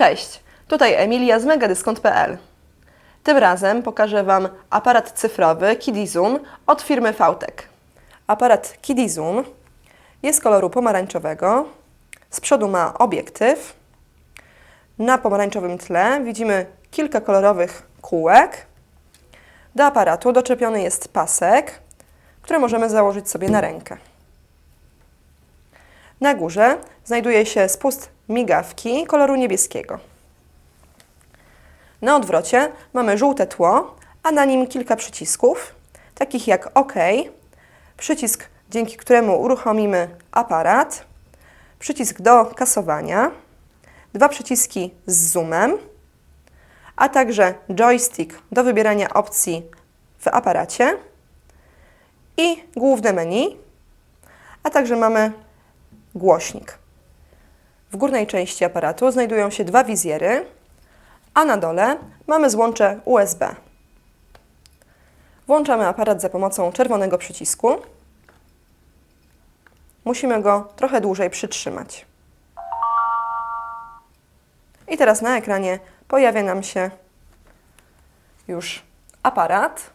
Cześć, tutaj Emilia z megadyskont.pl. Tym razem pokażę Wam aparat cyfrowy Kidizoom od firmy Fautek. Aparat Kidizoom jest koloru pomarańczowego. Z przodu ma obiektyw. Na pomarańczowym tle widzimy kilka kolorowych kółek. Do aparatu doczepiony jest pasek, który możemy założyć sobie na rękę. Na górze znajduje się spust migawki koloru niebieskiego. Na odwrocie mamy żółte tło, a na nim kilka przycisków, takich jak OK, przycisk, dzięki któremu uruchomimy aparat, przycisk do kasowania, dwa przyciski z zoomem, a także joystick do wybierania opcji w aparacie i główne menu, a także mamy głośnik. W górnej części aparatu znajdują się dwa wizjery, a na dole mamy złącze USB. Włączamy aparat za pomocą czerwonego przycisku. Musimy go trochę dłużej przytrzymać. I teraz na ekranie pojawia nam się już aparat.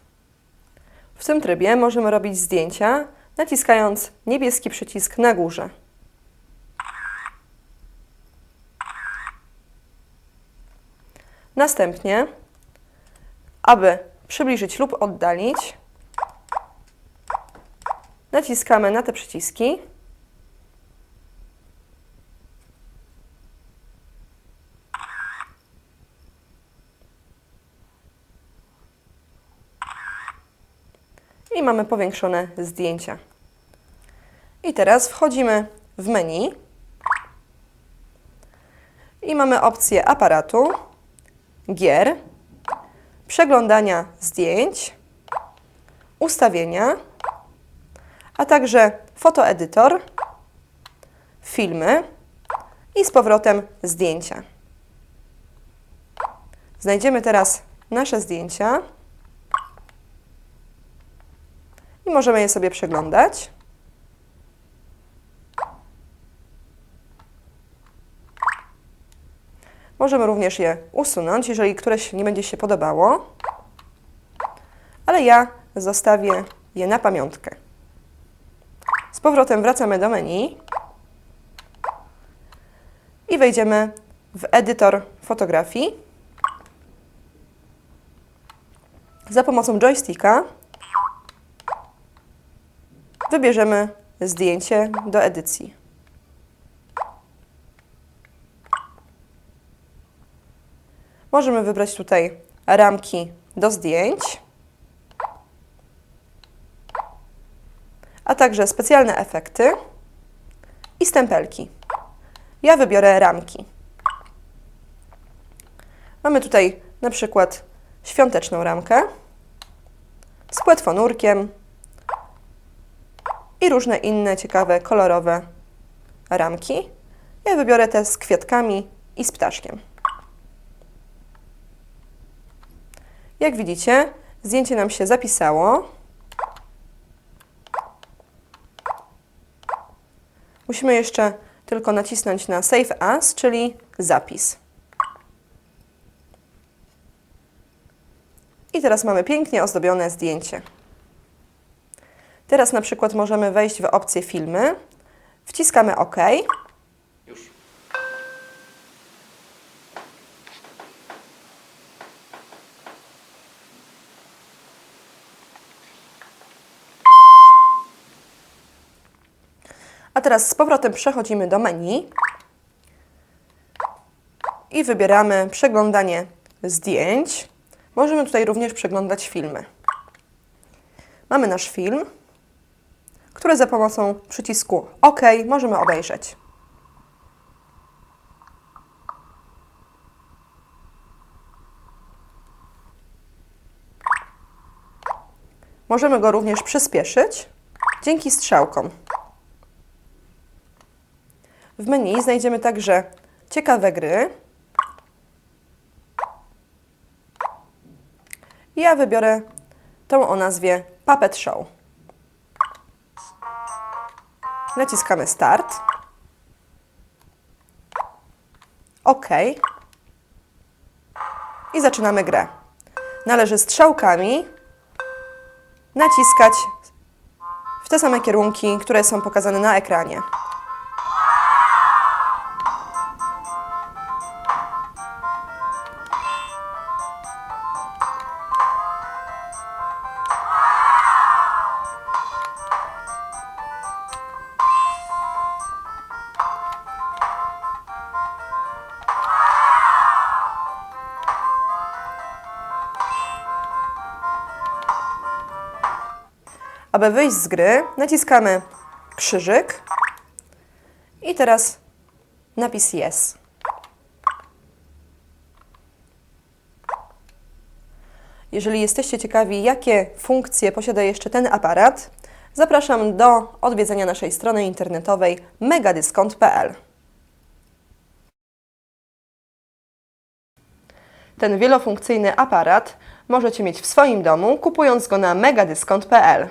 W tym trybie możemy robić zdjęcia, naciskając niebieski przycisk na górze. Następnie, aby przybliżyć lub oddalić, naciskamy na te przyciski. I mamy powiększone zdjęcia. I teraz wchodzimy w menu i mamy opcję aparatu gier, przeglądania zdjęć, ustawienia, a także fotoedytor, filmy i z powrotem zdjęcia. Znajdziemy teraz nasze zdjęcia i możemy je sobie przeglądać. Możemy również je usunąć, jeżeli któreś nie będzie się podobało, ale ja zostawię je na pamiątkę. Z powrotem wracamy do menu i wejdziemy w edytor fotografii. Za pomocą joysticka wybierzemy zdjęcie do edycji. Możemy wybrać tutaj ramki do zdjęć, a także specjalne efekty i stempelki. Ja wybiorę ramki. Mamy tutaj na przykład świąteczną ramkę z płetwonurkiem i różne inne ciekawe, kolorowe ramki. Ja wybiorę te z kwiatkami i z ptaszkiem. Jak widzicie, zdjęcie nam się zapisało. Musimy jeszcze tylko nacisnąć na Save As, czyli zapis. I teraz mamy pięknie ozdobione zdjęcie. Teraz na przykład możemy wejść w opcję filmy, wciskamy OK. Teraz z powrotem przechodzimy do menu i wybieramy przeglądanie zdjęć. Możemy tutaj również przeglądać filmy. Mamy nasz film, który za pomocą przycisku OK możemy obejrzeć. Możemy go również przyspieszyć dzięki strzałkom. W menu znajdziemy także ciekawe gry. Ja wybiorę tą o nazwie Puppet Show. Naciskamy Start. OK. i zaczynamy grę. Należy strzałkami naciskać w te same kierunki, które są pokazane na ekranie. Aby wyjść z gry, naciskamy krzyżyk i teraz napis Yes. Jeżeli jesteście ciekawi, jakie funkcje posiada jeszcze ten aparat, zapraszam do odwiedzenia naszej strony internetowej megadyskont.pl. Ten wielofunkcyjny aparat możecie mieć w swoim domu, kupując go na megadyskont.pl.